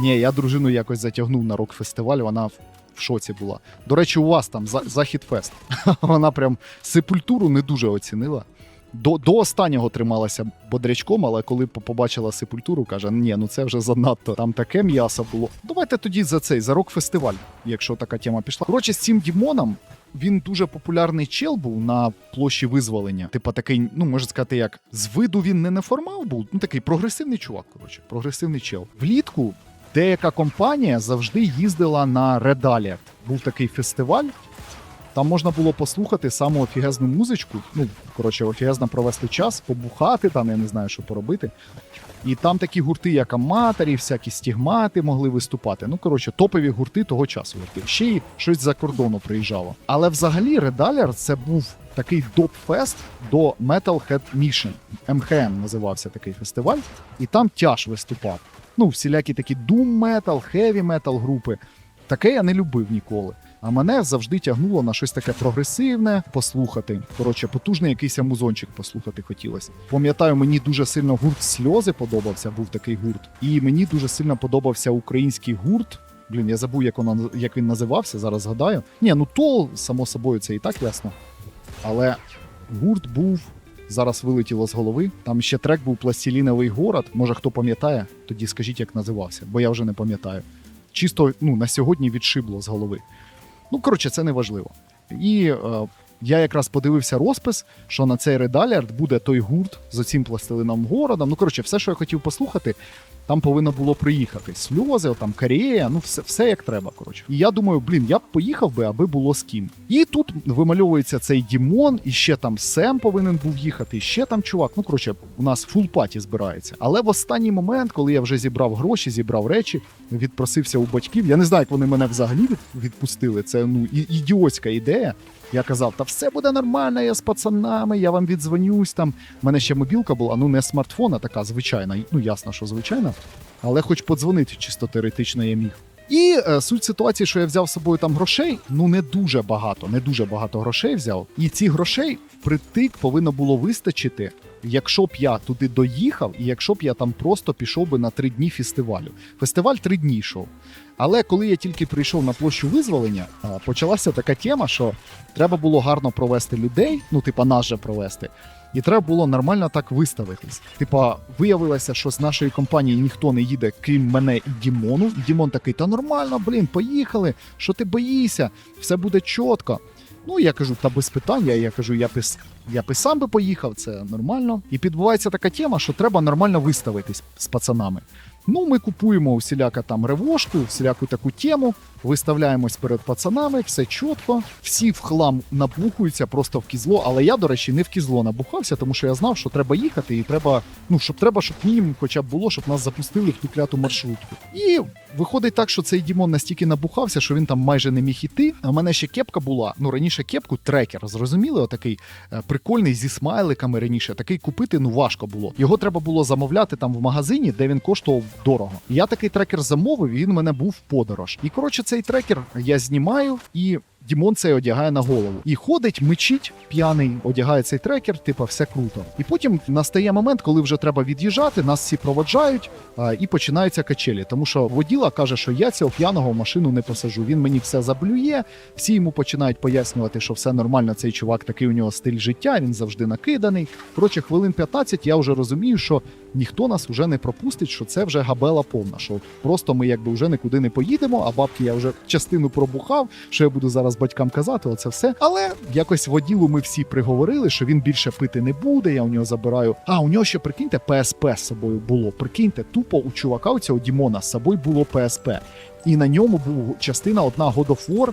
Ні, я дружину якось затягнув на рок-фестиваль, вона в шоці була. До речі, у вас там за- Захід Фест. Вона прям сепультуру не дуже оцінила. До, до останнього трималася бодрячком, але коли побачила сепультуру, каже: ні, ну це вже занадто. Там таке м'ясо було. Давайте тоді за цей, за рок-фестиваль, якщо така тема пішла. Коротше, з цим Дімоном він дуже популярний чел був на площі визволення. Типа такий, ну можна сказати, як з виду він не неформал був, ну такий прогресивний чувак. Коротше, прогресивний чел. Влітку деяка компанія завжди їздила на Red Alert. Був такий фестиваль. Там можна було послухати саму офігезну музичку. Ну, коротше, офігезно провести час, побухати там, я не знаю, що поробити. І там такі гурти, як аматорі, всякі стігмати могли виступати. Ну, коротше, топові гурти того часу. Гурти. Ще й щось за кордону приїжджало. Але взагалі Red Alert це був такий доп-фест до Metalhead Mission. МХМ називався такий фестиваль, і там тяж виступав. Ну, всілякі такі heavy metal групи. Таке я не любив ніколи. А мене завжди тягнуло на щось таке прогресивне послухати. Коротше, потужний якийсь музончик послухати хотілося. Пам'ятаю, мені дуже сильно гурт сльози подобався, був такий гурт. І мені дуже сильно подобався український гурт. Блін, я забув, як, вона, як він називався, зараз згадаю. Ні, ну то, само собою, це і так ясно. Але гурт був. Зараз вилетіло з голови. Там ще трек був Пластиліновий город. Може хто пам'ятає, тоді скажіть, як називався, бо я вже не пам'ятаю. Чисто ну, на сьогодні відшибло з голови. Ну, коротше, це не важливо. І е, я якраз подивився розпис, що на цей редалярд буде той гурт з оцім пластилином городом. Ну, коротше, все, що я хотів послухати, там повинно було приїхати. Сльози, там Корея, ну все, все як треба. Коротше. І я думаю, блін, я б поїхав би, аби було з ким. І тут вимальовується цей Дімон, і ще там Сем повинен був їхати, і ще там чувак. Ну, коротше, у нас фул паті збирається. Але в останній момент, коли я вже зібрав гроші, зібрав речі, відпросився у батьків. Я не знаю, як вони мене взагалі відпустили. Це ну і- ідіотська ідея. Я казав, та все буде нормально, я з пацанами, я вам віддзвонюсь. Там У мене ще мобілка була, ну не смартфон, а така звичайна. Ну ясно, що звичайна, але хоч подзвонити чисто теоретично я міг. І е, суть ситуації, що я взяв з собою там грошей, ну не дуже багато, не дуже багато грошей взяв. І ці грошей впритик повинно було вистачити, якщо б я туди доїхав, і якщо б я там просто пішов би на три дні фестивалю. Фестиваль три дні йшов. Але коли я тільки прийшов на площу визволення, а, почалася така тема, що треба було гарно провести людей, ну типа нас же провести. І треба було нормально так виставитись. Типа, виявилося, що з нашої компанії ніхто не їде, крім мене і Дімону. Дімон такий: та нормально, блін, поїхали. Що ти боїшся? Все буде чітко. Ну, я кажу, та без питань. Я, я кажу, я пис, я би сам би поїхав, це нормально. І підбувається така тема, що треба нормально виставитись з пацанами. Ну, ми купуємо усіляка там ревошку, всіляку таку тему, виставляємось перед пацанами, все чітко. Всі в хлам набухуються просто в кізло. Але я, до речі, не в кізло набухався, тому що я знав, що треба їхати, і треба, ну щоб треба, щоб мінімум хоча б було, щоб нас запустили в ту кляту маршрутку. І виходить так, що цей Дімон настільки набухався, що він там майже не міг іти. А в мене ще кепка була. Ну раніше кепку трекер, зрозуміли, отакий е, прикольний зі смайликами раніше. Такий купити ну важко було. Його треба було замовляти там в магазині, де він коштував дорого. Я такий трекер замовив, він мене був в подорож. І коротше, цей трекер я знімаю і. Дімон цей одягає на голову і ходить, мичить п'яний, одягає цей трекер, типа все круто. І потім настає момент, коли вже треба від'їжджати, нас всі проводжають а, і починаються качелі. Тому що воділа каже, що я цього п'яного в машину не посажу. Він мені все заблює. Всі йому починають пояснювати, що все нормально. Цей чувак такий у нього стиль життя, він завжди накиданий. Коротше, хвилин 15 я вже розумію, що ніхто нас вже не пропустить, що це вже габела повна. Що просто ми якби вже нікуди не поїдемо, а бабки я вже частину пробухав, що я буду зараз батькам казати, оце все. Але якось воділу ми всі приговорили, що він більше пити не буде. Я у нього забираю. А у нього ще прикиньте, ПСП з собою було. Прикиньте, тупо у чувака у цього Дімона з собою було ПСП. І на ньому був частина одна God of War,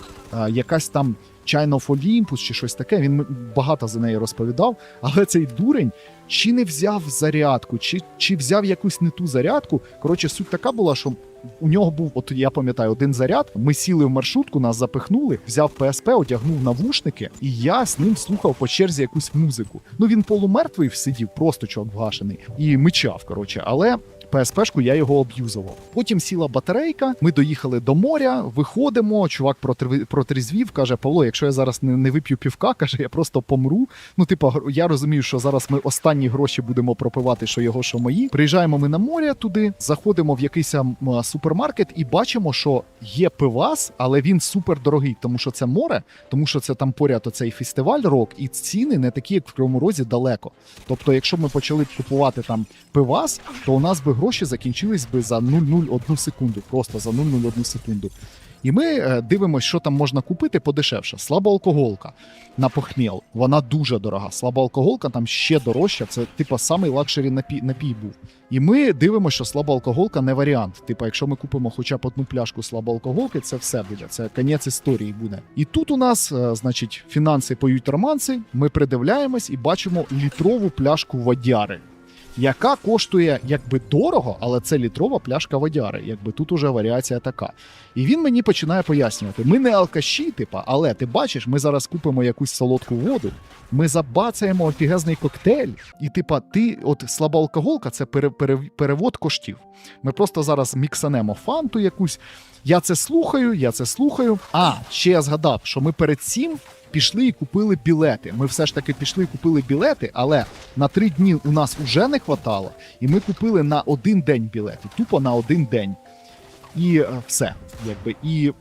якась там China of Olympus чи щось таке. Він багато за неї розповідав. Але цей дурень чи не взяв зарядку, чи, чи взяв якусь не ту зарядку. Коротше, суть така була, що у нього був, от я пам'ятаю, один заряд. Ми сіли в маршрутку, нас запихнули, взяв ПСП, одягнув навушники, і я з ним слухав по черзі якусь музику. Ну він полумертвий сидів, просто чувак вгашений, і мичав. Коротше, але ПСПшку я його об'юзував. Потім сіла батарейка, ми доїхали до моря, виходимо. Чувак протрезвів, каже: Павло, якщо я зараз не, не вип'ю півка, каже, я просто помру. Ну, типа, гр- я розумію, що зараз ми останні гроші будемо пропивати, що його, що мої. Приїжджаємо ми на море туди, заходимо в якийсь супермаркет і бачимо, що є пивас, але він супер дорогий, тому що це море, тому що це там поряд оцей фестиваль рок, і ціни не такі, як в Кривому Розі, далеко. Тобто, якщо ми почали купувати там пивас, то у нас би гроші закінчились би за 0,01 секунду. Просто за 0,01 секунду. І ми е, дивимося, що там можна купити подешевше. Слабоалкоголка на похміл. Вона дуже дорога. Слабоалкоголка там ще дорожча. Це типа самий лакшері напій, напій був. І ми дивимося, що слабоалкоголка не варіант. Типа, якщо ми купимо хоча б одну пляшку слабоалкоголки, це все буде. Це конець історії буде. І тут у нас, е, значить, фінанси поють романси. Ми придивляємось і бачимо літрову пляшку водяри. Яка коштує якби дорого, але це літрова пляшка водяри. Якби тут уже варіація така. І він мені починає пояснювати: ми не алкаші, типа, але ти бачиш, ми зараз купимо якусь солодку воду, ми забацаємо офігезний коктейль, і типа, ти, от слабоалкоголка, це пере, пере, перевод коштів. Ми просто зараз міксанемо фанту якусь. Я це слухаю, я це слухаю. А ще я згадав, що ми перед цим пішли і купили білети. Ми все ж таки пішли і купили білети, але на три дні у нас вже не хватало, і ми купили на один день білети, тупо на один день. І е, все, якби. І,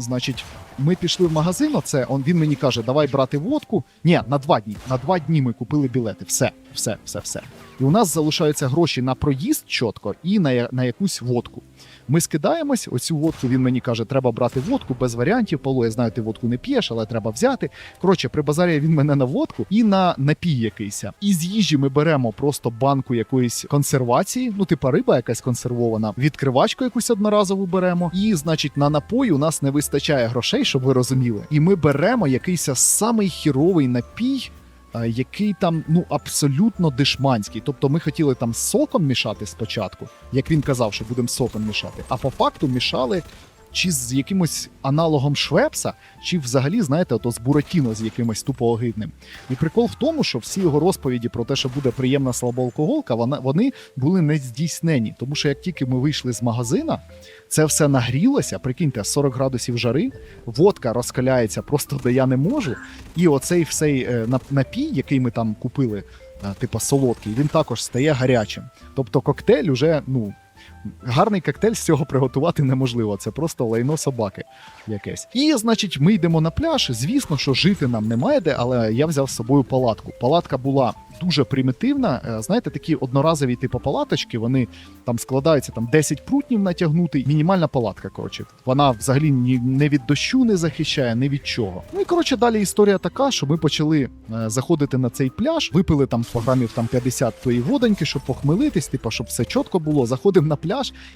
значить, ми пішли в магазин. Оце он він мені каже, давай брати водку. Ні, на два дні. На два дні ми купили білети. Все, все, все, все. І у нас залишаються гроші на проїзд чітко і на, на якусь водку. Ми скидаємось, оцю водку він мені каже, треба брати водку без варіантів. Павло, я знаю, ти водку не п'єш, але треба взяти. Коротше, прибазарює він мене на водку і на напій якийсь. І з їжі ми беремо просто банку якоїсь консервації, ну типа риба якась консервована, відкривачку якусь одноразову беремо. І, значить, на напої у нас не вистачає грошей, щоб ви розуміли. І ми беремо якийсь самий хіровий напій. Е, Який там ну абсолютно дешманський. Тобто ми хотіли там соком мішати спочатку, як він казав, що будемо соком мішати. А по факту мішали чи з якимось аналогом Швепса, чи взагалі, знаєте, ото з Буратіно з якимось тупо огидним. І прикол в тому, що всі його розповіді про те, що буде приємна слабоалкоголка, вона, вони були не здійснені. Тому що як тільки ми вийшли з магазина, це все нагрілося. Прикиньте, 40 градусів жари, водка розкаляється просто де я не можу. І оцей всей е, напій, який ми там купили, е, типа солодкий, він також стає гарячим. Тобто коктейль уже, ну. Гарний коктейль з цього приготувати неможливо. Це просто лайно собаки якесь. І, значить, ми йдемо на пляж. Звісно, що жити нам немає де, але я взяв з собою палатку. Палатка була дуже примітивна. Е, Знаєте, такі одноразові типу палаточки, вони там складаються там 10 прутнів натягнути. Мінімальна палатка. Коротше, вона взагалі ні не від дощу не захищає, ні від чого. Ну і коротше, далі історія така, що ми почали е, заходити на цей пляж, випили там по грамів там 50 тої водоньки, щоб похмелитись, типу, щоб все чітко було. Заходимо на пляж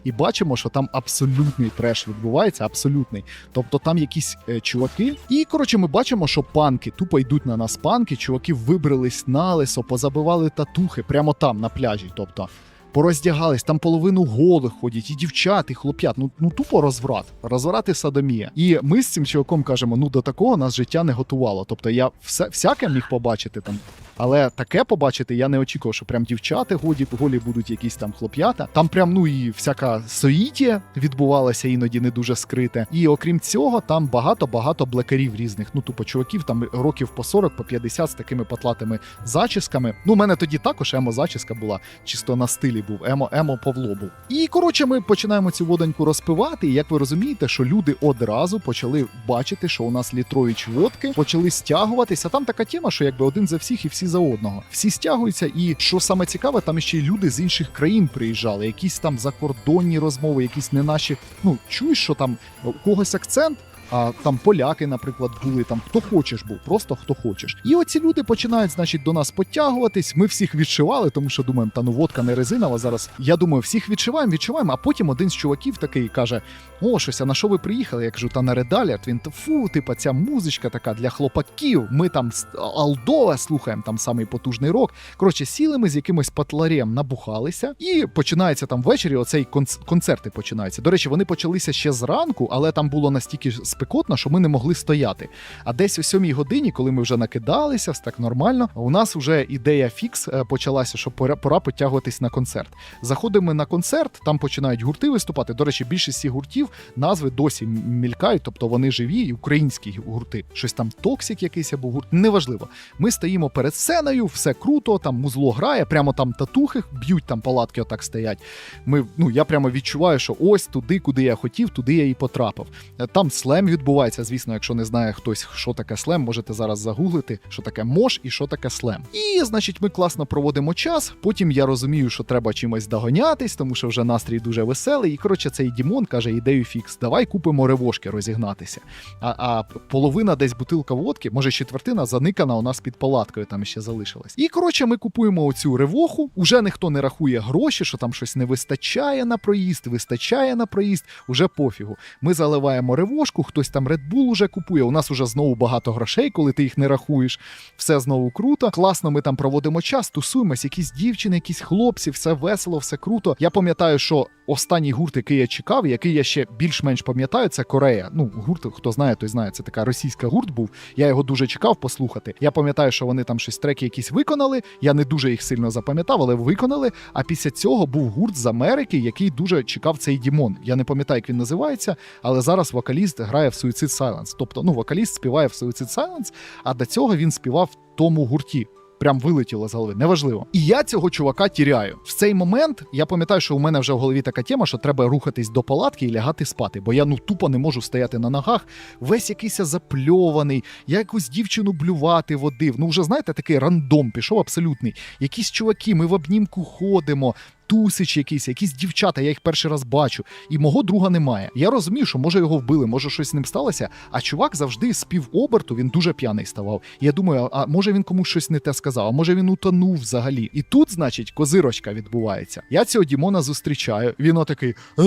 і бачимо, що там абсолютний треш відбувається, абсолютний. Тобто там якісь е, чуваки. І коротше, ми бачимо, що панки тупо йдуть на нас панки. Чуваки вибрались на лесо, позабивали татухи прямо там на пляжі. Тобто. Пороздягались, там половину голих ходять, і дівчат, і хлоп'ят. Ну, ну тупо розврат. Розврат і садомія. І ми з цим чуваком кажемо: ну до такого нас життя не готувало. Тобто я все, всяке міг побачити там. Але таке побачити я не очікував, що прям дівчата годі, голі будуть якісь там хлоп'ята. Там прям ну і всяка соїтія відбувалася іноді не дуже скрите. І окрім цього, там багато-багато блекарів різних. Ну тупо чуваків там років по 40, по 50 з такими патлатими зачісками. Ну, у мене тоді також емо зачіска була, чисто на стилі був, емо, емо Павло був. І коротше, ми починаємо цю водоньку розпивати. І як ви розумієте, що люди одразу почали бачити, що у нас літровіч водки, почали стягуватися. Там така тема, що якби один за всіх і всі за одного. Всі стягуються, і що саме цікаве, там ще й люди з інших країн приїжджали, якісь там закордонні розмови, якісь не наші. Ну чуєш, що там у когось акцент. А там поляки, наприклад, були там хто хочеш був, просто хто хочеш. І оці люди починають, значить, до нас підтягуватись. Ми всіх відшивали, тому що думаємо, та ну водка не резинова зараз. Я думаю, всіх відшиваємо, відшиваємо. А потім один з чуваків такий каже: О, щось, а на що ви приїхали? Я кажу, та на редалярд. Він фу, типа, ця музичка така для хлопаків. Ми там Алдове слухаємо, там самий потужний рок. Коротше, сіли ми з якимось патларем, набухалися, і починається там ввечері. Оцей конц- концерти починаються. До речі, вони почалися ще зранку, але там було настільки ж спекотно, що ми не могли стояти. А десь о сьомій годині, коли ми вже накидалися, все так нормально, у нас вже ідея фікс е, почалася, що пора, пора потягуватись на концерт. Заходимо на концерт, там починають гурти виступати. До речі, більшість гуртів назви досі мількають, тобто вони живі, і українські гурти. Щось там Токсік якийсь або гурт, неважливо. Ми стоїмо перед сценою, все круто, там музло грає, прямо там татухи б'ють, там палатки отак стоять. Ми, ну, я прямо відчуваю, що ось туди, куди я хотів, туди я і потрапив. Е, Там слем відбувається, звісно, якщо не знає хтось, що таке слем, можете зараз загуглити, що таке мош і що таке слем. І, значить, ми класно проводимо час. Потім я розумію, що треба чимось догонятись, тому що вже настрій дуже веселий. І коротше, цей Дімон каже: ідею фікс, давай купимо ревошки розігнатися. А, а половина десь бутилка водки, може четвертина, заникана у нас під палаткою, там ще залишилась. І коротше, ми купуємо оцю ревоху. Уже ніхто не рахує гроші, що там щось не вистачає на проїзд, вистачає на проїзд. Уже пофігу. Ми заливаємо ревошку, хтось там Red Bull уже купує. У нас уже знову багато грошей, коли ти їх не рахуєш. Все знову круто. Класно, ми там проводимо час, тусуємось, якісь дівчини, якісь хлопці, все весело, все круто. Я пам'ятаю, що останній гурт, який я чекав, який я ще більш-менш пам'ятаю, це Корея. Ну, гурт, хто знає, той знає. Це така російська гурт був. Я його дуже чекав послухати. Я пам'ятаю, що вони там щось треки якісь виконали. Я не дуже їх сильно запам'ятав, але виконали. А після цього був гурт з Америки, який дуже чекав цей Дімон. Я не пам'ятаю, як він називається, але зараз вокаліст грає в Suicide Silence. Тобто, ну, вокаліст співає в Suicide Silence, а до цього він співав в тому гурті. Прям вилетіло з голови, неважливо. І я цього чувака тіряю. В цей момент я пам'ятаю, що у мене вже в голові така тема, що треба рухатись до палатки і лягати спати, бо я ну тупо не можу стояти на ногах. Весь якийсь запльований, я якусь дівчину блювати водив. Ну вже знаєте, такий рандом пішов абсолютний. Якісь чуваки, ми в обнімку ходимо. Тусич якийсь, якісь дівчата, я їх перший раз бачу, і мого друга немає. Я розумію, що може його вбили, може щось з ним сталося. А чувак завжди з півоберту, він дуже п'яний ставав. Я думаю, а може він комусь щось не те сказав, а може він утонув взагалі. І тут, значить, козирочка відбувається. Я цього Дімона зустрічаю. Він отакий «Е,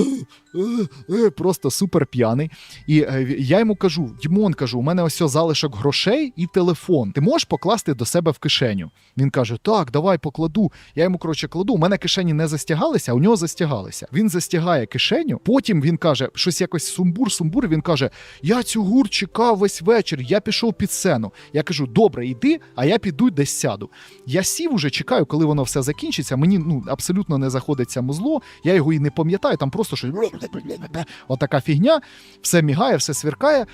е, е», просто супер п'яний. І я йому кажу: Дімон, кажу, у мене ось залишок грошей і телефон. Ти можеш покласти до себе в кишеню? Він каже: Так, давай покладу. Я йому коротше кладу. У мене кишені не застягалися, а у нього застягалися. Він застягає кишеню. Потім він каже, щось якось сумбур, сумбур. Він каже: Я цю гурт чекав весь вечір. Я пішов під сцену. Я кажу: добре, йди, а я піду десь сяду. Я сів уже чекаю, коли воно все закінчиться. Мені ну абсолютно не заходиться музло. Я його і не пам'ятаю. Там просто щось отака фігня, все мігає, все сверкає.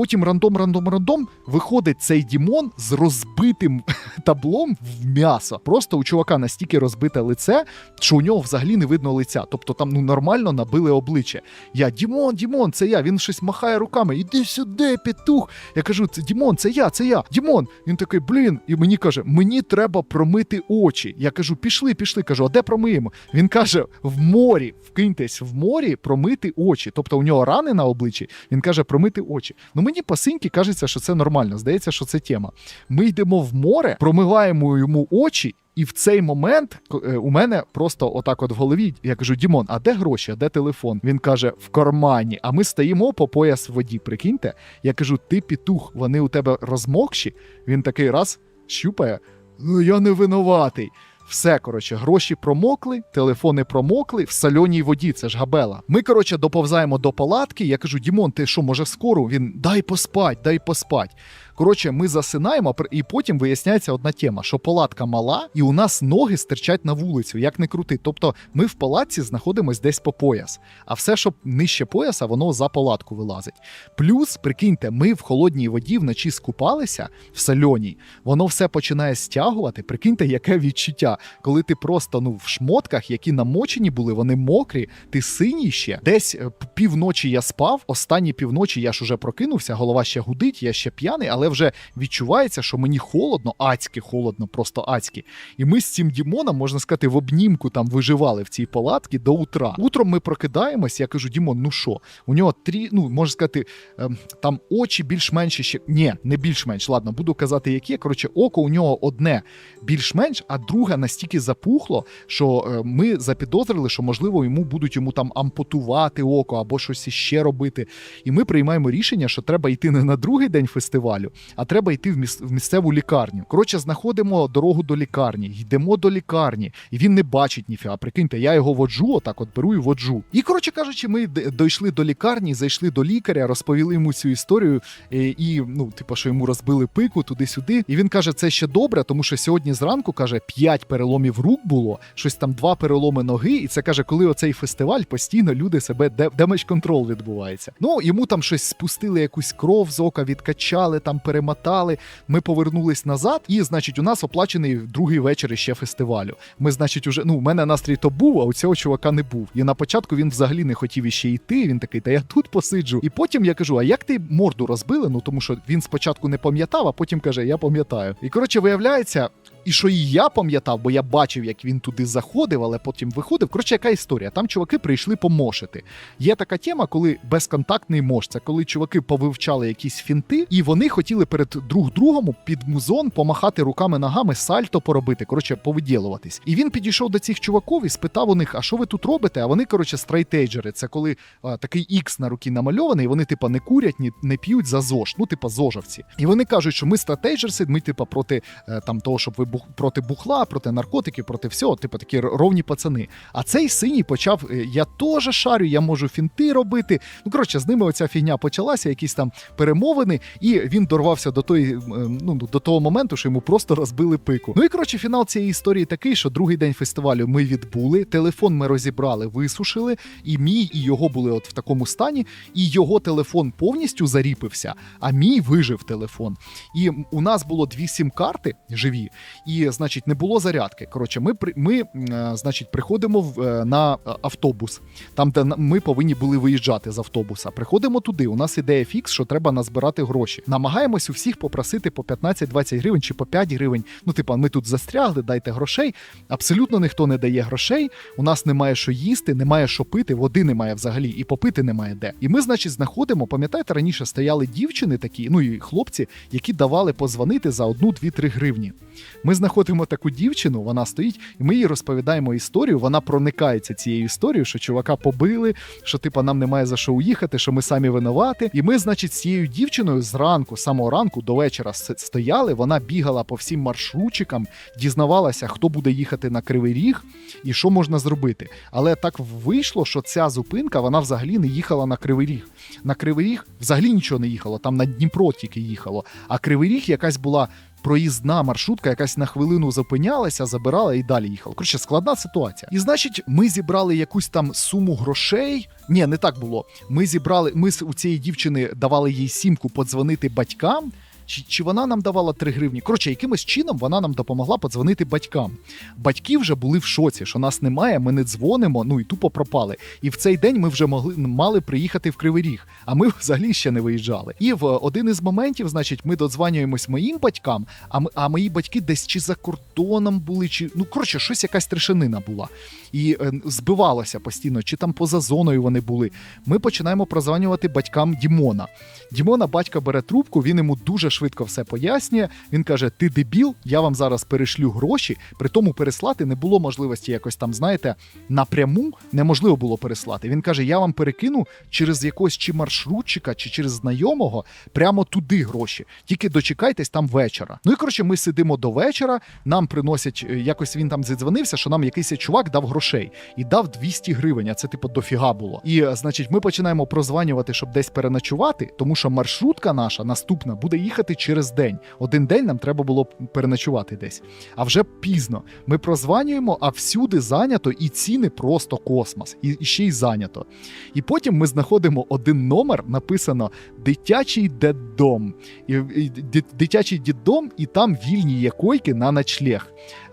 Потім рандом, рандом, рандом виходить цей Дімон з розбитим таблом в м'ясо. Просто у чувака настільки розбите лице, що у нього взагалі не видно лиця. Тобто там ну нормально набили обличчя. Я Дімон, Дімон, це я. Він щось махає руками. Іди сюди, петух. Я кажу, це Дімон, це я, це я. Дімон. Він такий, блін, і мені каже: мені треба промити очі. Я кажу, пішли, пішли. Кажу, а де промиємо? Він каже: в морі, вкиньтесь в морі, промити очі. Тобто у нього рани на обличчі. Він каже, промити очі. Ну мені пасиньки кажеться, що це нормально. Здається, що це тема. Ми йдемо в море, промиваємо йому очі. І в цей момент е, у мене просто отак от в голові. Я кажу: Дімон, а де гроші? А де телефон? Він каже: в кармані. А ми стоїмо по пояс в воді. Прикиньте. Я кажу: ти пітух, вони у тебе розмокші. Він такий раз щупає. Ну я не винуватий. Все, коротше, гроші промокли, телефони промокли в сальоній воді. Це ж габела. Ми, коротше, доповзаємо до палатки. Я кажу: Дімон, ти що, може, скоро? Він дай поспать, дай поспать. Коротше, ми засинаємо, і потім виясняється одна тема: що палатка мала, і у нас ноги стирчать на вулицю, як не крути. Тобто ми в палатці знаходимось десь по пояс, а все, що нижче пояса, воно за палатку вилазить. Плюс, прикиньте, ми в холодній воді вночі скупалися в сольоній, воно все починає стягувати. Прикиньте, яке відчуття, коли ти просто ну в шмотках, які намочені були, вони мокрі, ти синій ще. Десь е, півночі я спав. Останні півночі я ж уже прокинувся, голова ще гудить, я ще п'яний, але вже відчувається, що мені холодно, адськи холодно, просто адськи. І ми з цим Дімоном, можна сказати, в обнімку там виживали в цій палатці до утра. Утром ми прокидаємось, я кажу: Дімон, ну що? У нього трі, ну можна сказати, ем, там очі більш-менш ще. Ні, не більш-менш. Ладно, буду казати, яке. Коротше, око у нього одне більш-менш, а друге настільки запухло, що е, ми запідозрили, що можливо йому будуть йому там ампутувати око або щось іще робити. І ми приймаємо рішення, що треба йти не на другий день фестивалю, а треба йти в, міс- в місцеву лікарню. Коротше, знаходимо дорогу до лікарні, йдемо до лікарні, і він не бачить ніфіга. Прикиньте, я його воджу, отак от беру і воджу. І коротше кажучи, ми дійшли до лікарні, зайшли до лікаря, розповіли йому цю історію, е, і ну, типу, що йому розбили пику туди-сюди. І він каже, це ще добре, тому що сьогодні зранку каже, п'ять переломів рук було, щось там два переломи ноги. І це каже, коли оцей фестиваль постійно люди себе де- демедж контрол відбувається. Ну йому там щось спустили, якусь кров з ока, відкачали, там перемотали. Ми повернулись назад, і значить, у нас оплачений другий вечір ще фестивалю. Ми, значить, уже ну, у мене настрій то був, а у цього чувака не був. І на початку він взагалі не хотів іще йти. Він такий, та я тут посиджу. І потім я кажу: а як ти морду розбили? Ну тому що він спочатку не пам'ятав, а потім каже: Я пам'ятаю. І коротше, виявляється. І що і я пам'ятав, бо я бачив, як він туди заходив, але потім виходив. Коротше, яка історія? Там чуваки прийшли помошити. Є така тема, коли безконтактний мош. Це коли чуваки повивчали якісь фінти, і вони хотіли перед друг другом під музон помахати руками ногами, сальто поробити. Коротше, повиділуватись. І він підійшов до цих чуваків і спитав у них: а що ви тут робите? А вони, коротше, страйтейджери. Це коли а, такий ікс на руці намальований, вони, типа, не курять, ні не п'ють за ЗОЖ, ну, типа, зожавці. І вони кажуть, що ми стратейджерси, ми, типа, проти е, там того, щоб ви бух... проти бухла, проти наркотиків, проти всього, типу такі ровні пацани. А цей синій почав: е, я теж шарю, я можу фінти робити. Ну коротше, з ними оця фігня почалася, якісь там перемовини, і він дорвався до той, е, ну до того моменту, що йому просто розбили пику. Ну і коротше, фінал цієї історії такий, що другий день фестивалю ми відбули, телефон ми розібрали, висушили, і мій і його були от в такому стані, і його телефон повністю заріпився, а мій вижив телефон. І у нас було дві сім-карти живі, і значить не було зарядки. Коротше, ми ми, е, значить, приходимо в, е, на е, автобус, там де ми повинні були виїжджати з автобуса. Приходимо туди. У нас ідея фікс, що треба назбирати гроші. Намагаємось у всіх попросити по 15-20 гривень чи по 5 гривень. Ну, типа, ми тут застрягли, дайте грошей. Абсолютно ніхто не дає грошей. У нас немає що їсти, немає що пити, води немає взагалі, і попити немає де. І ми, значить, знаходимо. Пам'ятаєте, раніше стояли дівчини такі, ну і хлопці, які давали позвонити за одну, дві, три гривні. Ми знаходимо таку дівчину, вона стоїть, і ми їй розповідаємо історію. Вона проникається цією історією, що чувака побили, що типа нам немає за що уїхати, що ми самі винувати. І ми, значить, з цією дівчиною зранку, самого ранку до вечора стояли. Вона бігала по всім маршрутчикам, дізнавалася, хто буде їхати на кривий ріг і що можна зробити. Але так вийшло, що ця зупинка вона взагалі не їхала на кривий ріг. На кривий ріг взагалі нічого не їхало, там на Дніпро тільки їхало. А кривий ріг якась була проїзна маршрутка, якась на хвилину зупинялася, забирала і далі їхала. Коротше, складна ситуація. І значить, ми зібрали якусь там суму грошей. Ні, не так було. Ми зібрали, ми у цієї дівчини давали їй сімку подзвонити батькам. Чи, чи вона нам давала 3 гривні? Коротше, якимось чином вона нам допомогла подзвонити батькам. Батьки вже були в шоці, що нас немає, ми не дзвонимо, ну і тупо пропали. І в цей день ми вже могли мали приїхати в Кривий Ріг, а ми взагалі ще не виїжджали. І в один із моментів, значить, ми додзванюємось моїм батькам, а, ми, а мої батьки десь чи за кордоном були, чи ну коротше, щось якась трешенина була. І е, збивалося постійно, чи там поза зоною вони були. Ми починаємо прозванювати батькам Дімона. Дімона батька бере трубку, він йому дуже швидко все пояснює. Він каже: Ти дебіл, я вам зараз перешлю гроші. При тому переслати не було можливості якось там, знаєте, напряму неможливо було переслати. Він каже: Я вам перекину через якогось чи маршрутчика, чи через знайомого прямо туди гроші. Тільки дочекайтесь там вечора. Ну і коротше, ми сидимо до вечора. Нам приносять е, якось він там зідзвонився, що нам якийсь чувак дав грошей і дав 200 гривень. А це типу дофіга було. І е, значить, ми починаємо прозванювати, щоб десь переночувати, тому що маршрутка наша наступна буде їхати через день. Один день нам треба було переночувати десь. А вже пізно. Ми прозванюємо, а всюди зайнято, і ціни просто космос, і, і ще й зайнято. І потім ми знаходимо один номер, написано дитячий деддом. І, і ди- дитячий діддом, і там вільні є койки на ночлег.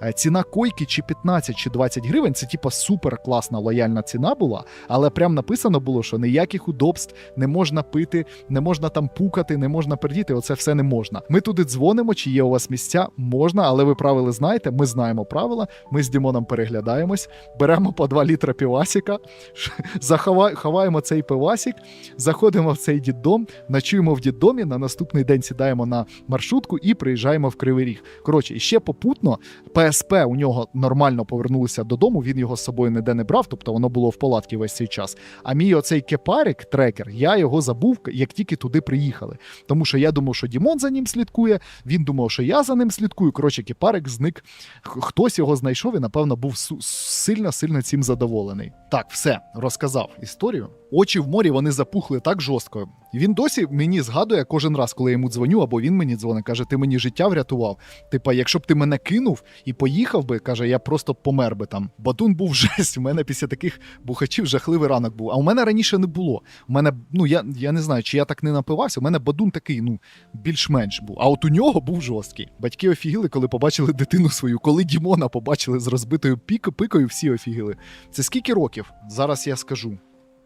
Е, Ціна койки чи 15, чи 20 гривень. Це типа супер класна лояльна ціна була, але прям написано було, що ніяких удобств не можна пити, не можна там пукати, не можна пердіти. Оце все не можна. Ми туди дзвонимо, чи є у вас місця, можна, але ви правила знаєте. Ми знаємо правила. Ми з Дімоном переглядаємось, беремо по 2 літра півасіка, захова- ховаємо цей пивасік, заходимо в цей діддом, ночуємо в діддомі. На наступний день сідаємо на маршрутку і приїжджаємо в Кривий Ріг. Коротше, і ще попутно ПСП у нього нормально повернулося додому. Він його з собою ніде не брав, тобто воно було в палатці весь цей час. А мій оцей кепарик, трекер, я його забув, як тільки туди приїхали. Тому що я думав, що Дімон Дімон за ним слідкує. Він думав, що я за ним слідкую. Коротше, кіпарик зник. Хтось його знайшов і, напевно, був сильно сильно цим задоволений. Так, все, розказав історію. Очі в морі вони запухли так жорстко. Він досі мені згадує кожен раз, коли я йому дзвоню, або він мені дзвонить, каже: ти мені життя врятував. Типа, якщо б ти мене кинув і поїхав би, каже, я просто помер би там. Батун був жесть. У мене після таких бухачів жахливий ранок був. А у мене раніше не було. У мене, ну я, я не знаю, чи я так не напивався. У мене бадун такий, ну більш-менш був. А от у нього був жорсткий. Батьки офігіли, коли побачили дитину свою. Коли Дімона побачили з розбитою пік, пикою, всі офігіли. Це скільки років? Зараз я скажу.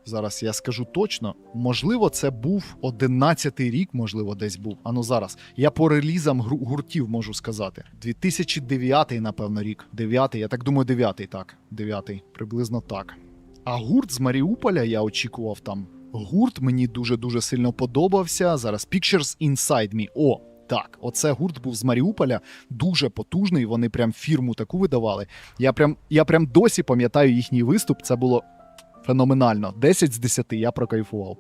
Зараз я скажу точно. Можливо, це був 11-й рік, можливо, десь був. Ану зараз. Я по релізам гуртів можу сказати. 2009, напевно, рік. 9, я так думаю, 9, так. 9, приблизно так. А гурт з Маріуполя я очікував там. Гурт мені дуже-дуже сильно подобався. Зараз Pictures Inside Me. О, так, оце гурт був з Маріуполя, дуже потужний. Вони прям фірму таку видавали. Я прям, я прям досі пам'ятаю їхній виступ. Це було феноменально. 10 з 10 я прокайфував.